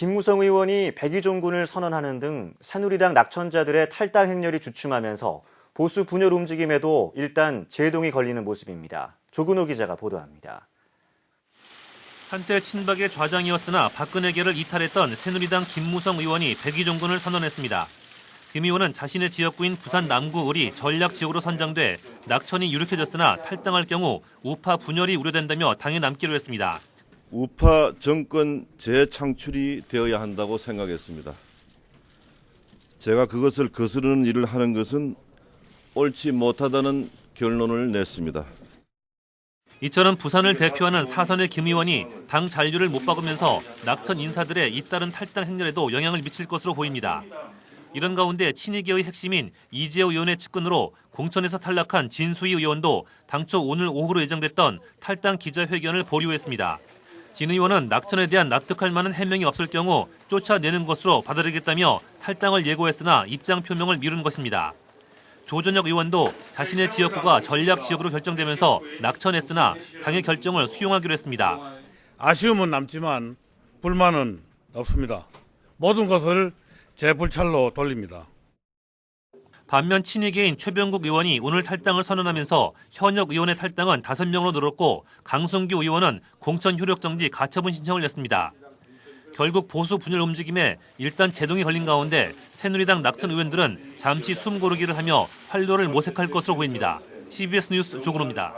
김무성 의원이 백의종군을 선언하는 등 새누리당 낙천자들의 탈당 행렬이 주춤하면서 보수 분열 움직임에도 일단 제동이 걸리는 모습입니다. 조근호 기자가 보도합니다. 한때 친박의 좌장이었으나 박근혜계를 이탈했던 새누리당 김무성 의원이 백의종군을 선언했습니다. 김 의원은 자신의 지역구인 부산 남구 을이 전략 지역으로 선정돼 낙천이 유력해졌으나 탈당할 경우 우파 분열이 우려된다며 당에 남기로 했습니다. 우파 정권 재창출이 되어야 한다고 생각했습니다. 제가 그것을 거스르는 일을 하는 것은 옳지 못하다는 결론을 냈습니다. 이처럼 부산을 대표하는 사선의 김 의원이 당 잔류를 못 박으면서 낙천 인사들의 잇따른 탈당 행렬에도 영향을 미칠 것으로 보입니다. 이런 가운데 친이계의 핵심인 이재호 의원의 측근으로 공천에서 탈락한 진수희 의원도 당초 오늘 오후로 예정됐던 탈당 기자회견을 보류했습니다. 진 의원은 낙천에 대한 납득할 만한 해명이 없을 경우 쫓아내는 것으로 받아들이겠다며 탈당을 예고했으나 입장 표명을 미룬 것입니다. 조전혁 의원도 자신의 지역구가 전략 지역으로 결정되면서 낙천했으나 당의 결정을 수용하기로 했습니다. 아쉬움은 남지만 불만은 없습니다. 모든 것을 제 불찰로 돌립니다. 반면 친이계인 최병국 의원이 오늘 탈당을 선언하면서 현역 의원의 탈당은 5명으로 늘었고 강성규 의원은 공천 효력 정지 가처분 신청을 냈습니다. 결국 보수 분열 움직임에 일단 제동이 걸린 가운데 새누리당 낙천 의원들은 잠시 숨 고르기를 하며 활로를 모색할 것으로 보입니다. CBS 뉴스 조근호입니다.